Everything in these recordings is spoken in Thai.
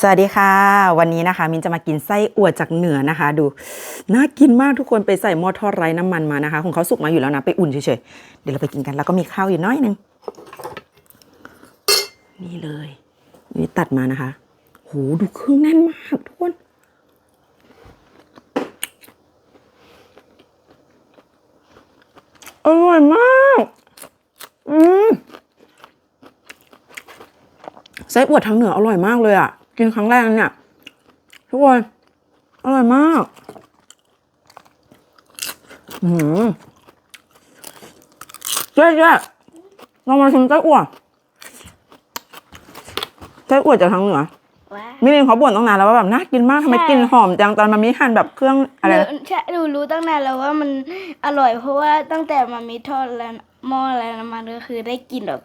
สวัสดีค่ะ วันนี้นะคะ มินจะมากินไส้อั่วจากเหนือนะคะ ดูน่ากินมากทุกคนไปใส่หม้อทอดไร้น้ำมันมานะคะ ของเขาสุกมาอยู่แล้วนะไปอุ่นเฉยๆเดี๋ยวเราไปกินกันแล้วก็มีข้าวอยู่น้อยหนึงนี่เลยนี่ตัดมานะคะโหดูเครื่องแน่นมากทุกคนอร่อยมากอืมไส้อั่วทางเหนืออร่อยมากเลยอะ กินครั้งแรกเนี่ยทุกคนอร่อยมากอืมเจ๊เจ๊เรามาชิมไส้อั่วไส้อั่วจากทางเหนือว้ามิลินเขาบ่นตั้งนานแล้วว่าแบบน่ากินมากทำไมใช่กลินหอมจังตอนมันมีหั่นแบบเครื่องอะไรหนะนูใช่หนูรู้ตั้งนานแล้วว่ามันอร่อยเพราะว่าตั้งแต่มามีทอดแล้วหม้อแล้วน้ำมันก็คือได้กลินแบบ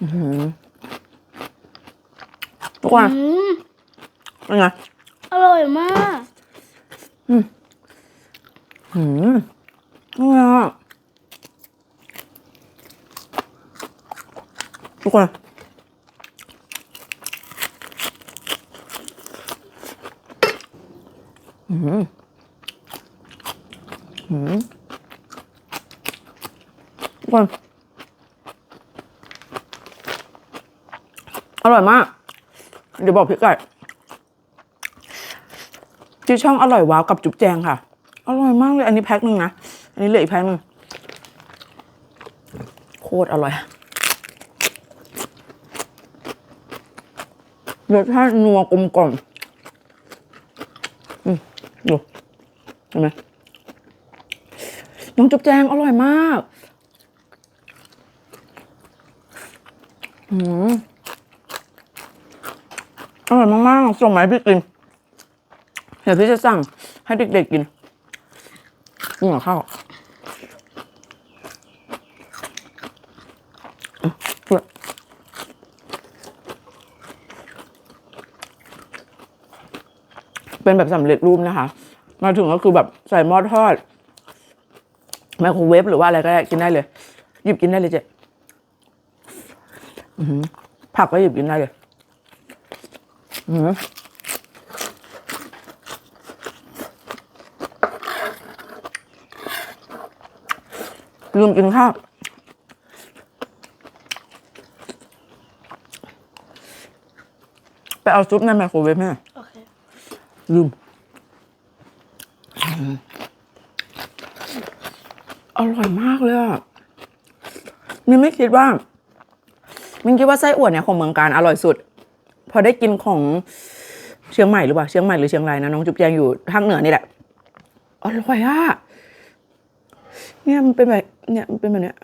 อื้อหือ ทุกคนอืมเป็นไงอร่อยมากหืมอร่อยอะทุกคนอืมอืมทุกคนอร่อยมาก เดี๋ยวบอกพี่ไก่ที่ช่องอร่อยว้าวกับจุ๊บแจงค่ะ อร่อยมากเลย อันนี้แพ็คหนึ่งนะ อันนี้เหลืออีกแพ็คหนึ่งโคตรอร่อยรสชาตินัวกลมกล่อมอืมดูเห็นไหมน้องจุ๊บแจงอร่อยมาก อืม อร่อยมากๆ ส่งมาให้พี่กิน เดี๋ยวพี่จะสั่งให้เด็กๆกินกินกับข้าวเป็นแบบสำเร็จรูปนะคะ มาถึงก็คือแบบใส่หม้อทอดไมโครเวฟหรือว่าอะไรก็ได้กินได้เลย หยิบกินได้เลยเจ๊ผักก็หยิบกินได้เลย ลืมกินข้าวไปเอาซุปในไมโครเวฟให้หน่อยโอเคลืม อร่อยมากเลยอะมินไม่คิดว่า มินคิดว่าไส้อั่วเนี่ยของเมืองการอร่อยสุด พอได้กินของเชียงใหม่หรือเปล่าเชียงใหม่หรือเชียงรายนะน้องจุ๊บแจงอยู่ทางเหนือนี่แหละอร่อยอะเนี่ยมันเป็นแบบเนี่ยมันเป็นแบบเนี้ย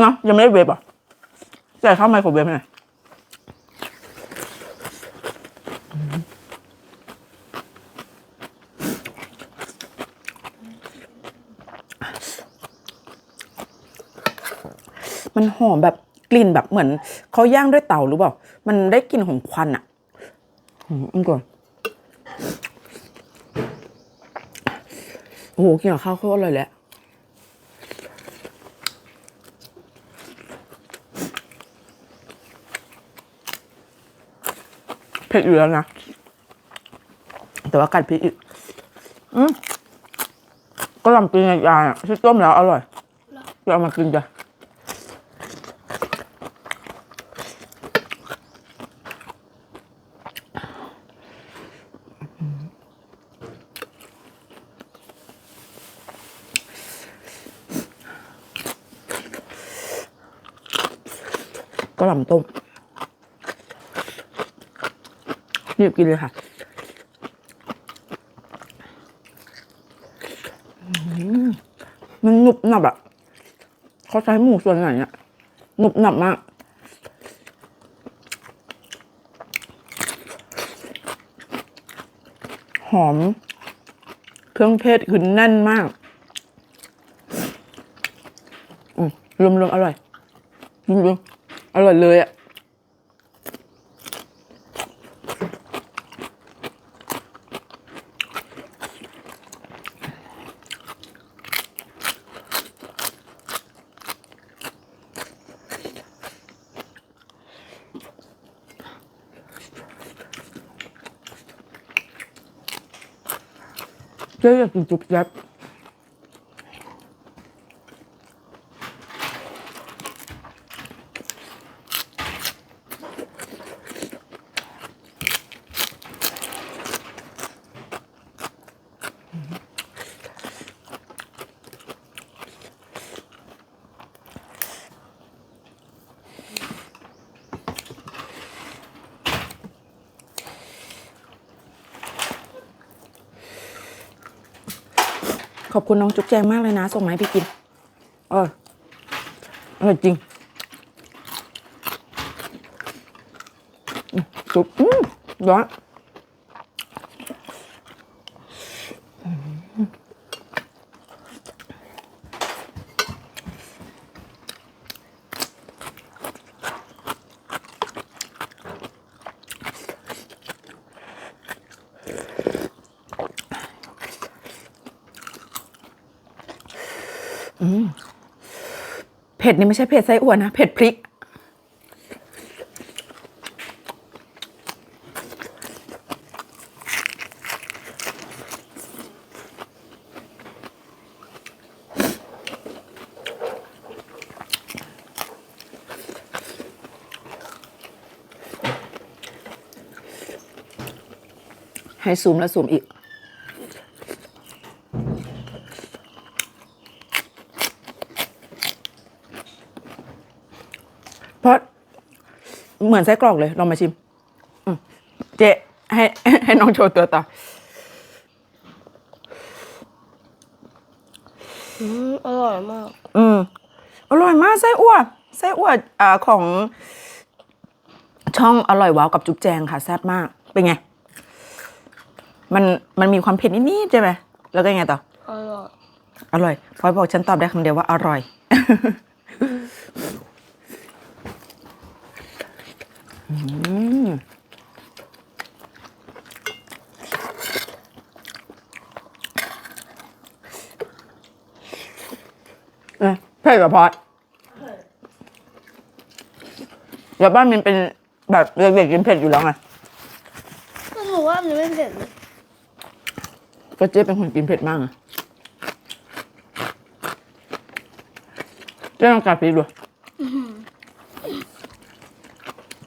เนาะยังไม่ได้เวฟอะใส่ข้าวไมโครเวฟให้หน่อยอื้อหือ มันหอมแบบกลิ่นแบบเหมือนเขาย่างด้วยเตาหรือเปล่า มันได้กลิ่นของควันอะอืมอืมก่อนโอ้โหกินกับข้าวโคตรอร่อยแหละเผ็ดอยู่แล้วนะ แต่ว่ากัดพริกอีก อืมก็ลำปีนยายอะที่ต้มแล้วอร่อยจะเอามากินจ้ะ ก็ลำต้มหยิบกินเลยค่ะมันหนุบหนับอะเขาใช้หมูส่วนไหนอะหนุบหนับมากหอม เครื่องเทศคือแน่นมากอืมรวมๆอร่อยรวมๆ อร่อยเลยอะ这也是主角。 ขอบคุณน้องจุ๊บแจงมากเลยนะ ส่งมาให้พี่กินเอออร่อยจริงจุ๊บอืมร้อน เผ็ดนี่ไม่ใช่เผ็ดไส้อั่วนะ เผ็ดพริก ให้ซูมแล้วซูมอีก เพราะ เหมือนไส้กรอกเลย ลองมาชิมอืมเจ๊ให้ให้น้องโชว์ตัวต่ออืมอร่อยมาก อืมอร่อยมากไส้อั่วไส้อั่วอ่าของ ช่องอร่อยว้าวกับจุ๊บแจงค่ะแซ่บมาก เป็นไง มันมันมีความเผ็ดนิดๆใช่ไหมแล้วก็ยังไงต่อ อร่อย อร่อยพลอยบอกฉันตอบได้คำเดียวว่าอร่อย อืม เอ้ยเผ็ดกับพอดเดี๋ยวบ้านมันเป็นแบบเด็กๆกินเผ็ดอยู่แล้วไงก็หนูว่ามันไม่เผ็ดเลยก็เจ๊เป็นคนกินเผ็ดมากอะเจ๊ลองกัดพริกดู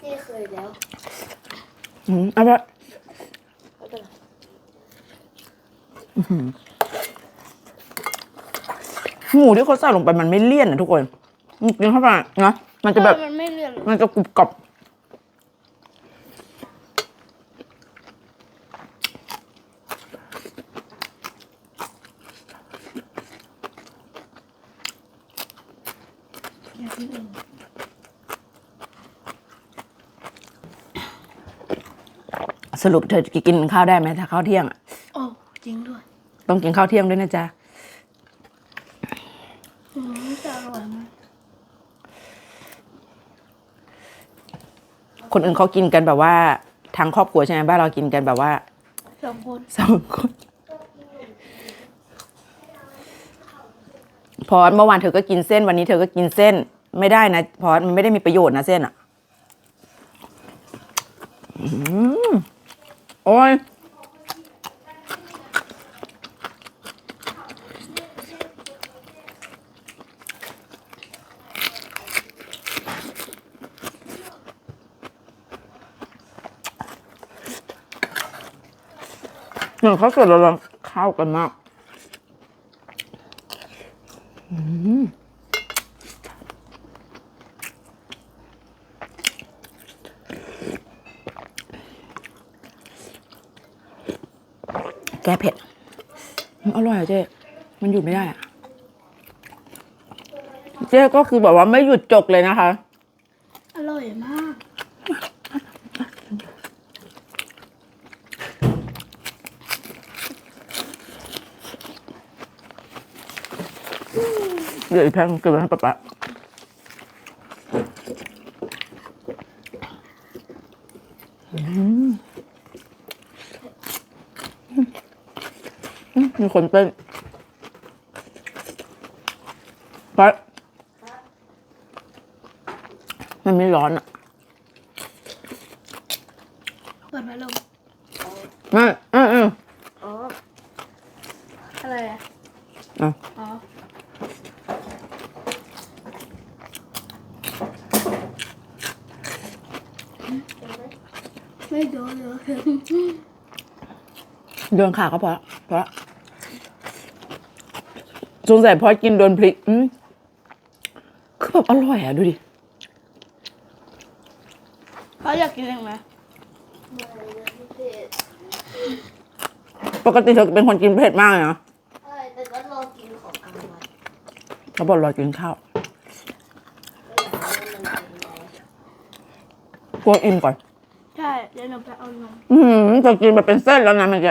นี่เคยแล้ว อืมเอาไปไม่เป็นไรหมูที่เขาใส่ลงไปมันไม่เลี่ยนนะทุกคนกินเข้าไปนะมันจะแบบมันไม่เลี่ยนเลยมันจะกรุบกรอบ สรุปเธอจะกินข้าวได้ไหมถ้าข้าวเที่ยงอะโอ้จริงด้วยต้องกินข้าวเที่ยงด้วยนะจ๊ะอืมจะอร่อยมากคนอื่นเขากินกันแบบว่าทั้งครอบครัวใช่ไหมบ้านเรากินกันแบบว่าสองคนสองคน พอสเมื่อวานเธอก็กินเส้นวันนี้เธอก็กินเส้น ไม่ได้นะพอสมันไม่ได้มีประโยชน์นะเส้นอะอืม โอ้ยเนี่ยเขาเกิดเราเข้ากันมาก ก้เผ็ดมันอร่อยอะเจ๊มันหยุดไม่ได้อะเจ๊ก็คือแบบว่าไม่หยุดจกเลยนะคะ อร่อยมาก เดี๋ยวอีกแพ็คเก็บไว้ให้ป๊าป๊าอืม มมีคนเต้นป๊ามันไม่ร้อนอะเปิดพัดลมไม่อืมอืมอ๋อ อะไรอะอะอ๋อไม่โดนเลยเดินขาก็พอละพอละ สงสัยพอกินโดนพริกอืมคือแบบอร่อยอะ ดูดิเขาอยากกินเองไหมปกติเธอเป็นคนกินเผ็ดมากเลยนะใช่แต่ก็รอกินของกลางวันเขาบอกรอกินข้าวก็อยากให้มันเป็นไงกลัวอิ่มก่อน ใช่ เดี๋ยวหนูไปเอานมอืมจะกินแบบเป็นเส้นแล้วนะเมันจ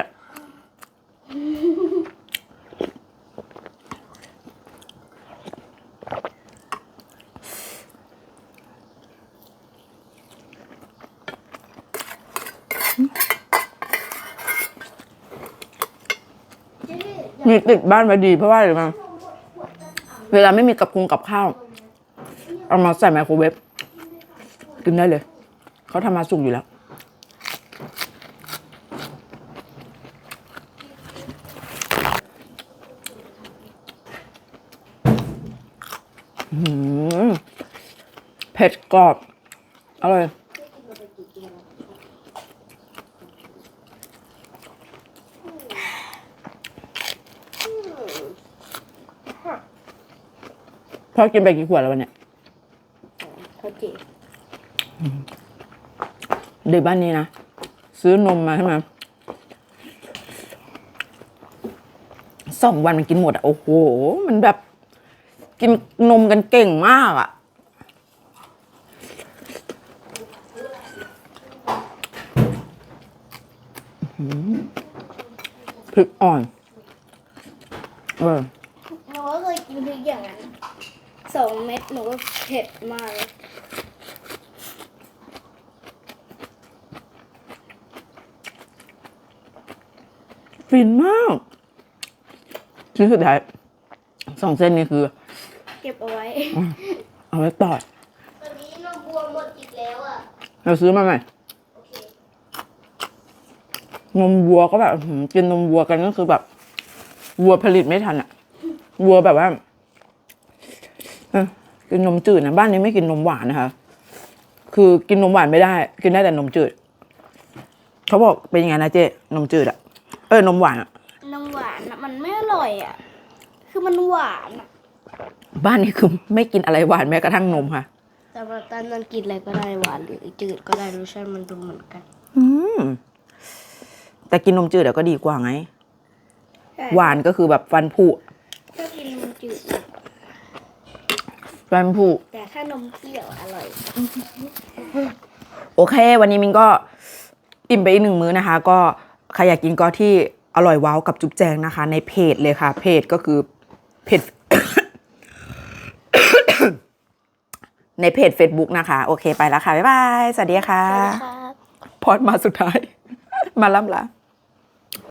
มีติดบ้านไว้ดีเพราะว่าอะไรมาเวลาไม่มีกับคุงกับข้าว เอามาใส่ไมโครเวฟกินได้เลย เขาทำมาสุกอยู่แล้ว เผ็ดกรอบ อร่อย พ่อกินไปกี่ขวดแล้ววันเนี้ยเขาเจ็บเด็กบ้านนี้นะ ซื้อนมมาใช่ไหมสองวันมันกินหมดอะโอ้โห มันแบบ กินนมกันเก่งมากอะอื้อหือพริกอ่อน เออหนูก็เคยกินพริกอย่างนั้น สองเม็ดหนูก็เผ็ดมากเลยฟินมากชิ้นสุดท้ายสองเส้นนี้คือ เก็บเอาไว้ เอาไว้ต่อตอนนี้นมบัวหมดอีกแล้วอะ เราซื้อมาใหม่โอเคนมวัวก็แบบอื้อหือกินนมวัวกันก็คือแบบ วัวผลิตไม่ทันอะวัวแบบว่าเอ้อ กินนมจืดนะบ้านนี้ไม่กินนมหวานนะคะ คือกินนมหวานไม่ได้ กินได้แต่นมจืด เขาบอกเป็นยังไงนะเจ๊นมจืดอะเออนมหวานอะนมหวานอะมันไม่อร่อยอะคือมันหวานอะบ้านนี้คือไม่กินอะไรหวานแม้กระทั่งนมค่ะแต่ว่าตอนนั้นกินอะไรก็ได้หวานหรือจืดก็ได้รสชาติมันดูเหมือนกัน อืมแต่กินนมจืดเดี๋ยวก็ดีกว่าไงใช่หวานก็คือแบบฟันผุ ถ้ากินนมจืดอะ ฟันผุแต่ถ้านมเปรี้ยวอร่อย โอเค วันนี้มินก็อิ่มไปอีกหนึ่งมื้อนะคะ ก็ใครอยากกินก็ที่อร่อยว้าวกับจุ๊บแจงนะคะ ในเพจเลยค่ะ เพจก็คือเพจในเพจ Facebook นะคะ โอเคไปแล้วค่ะ บ๊ายบาย สวัสดีค่ะครับพอดมาสุดท้าย มาล่ำละ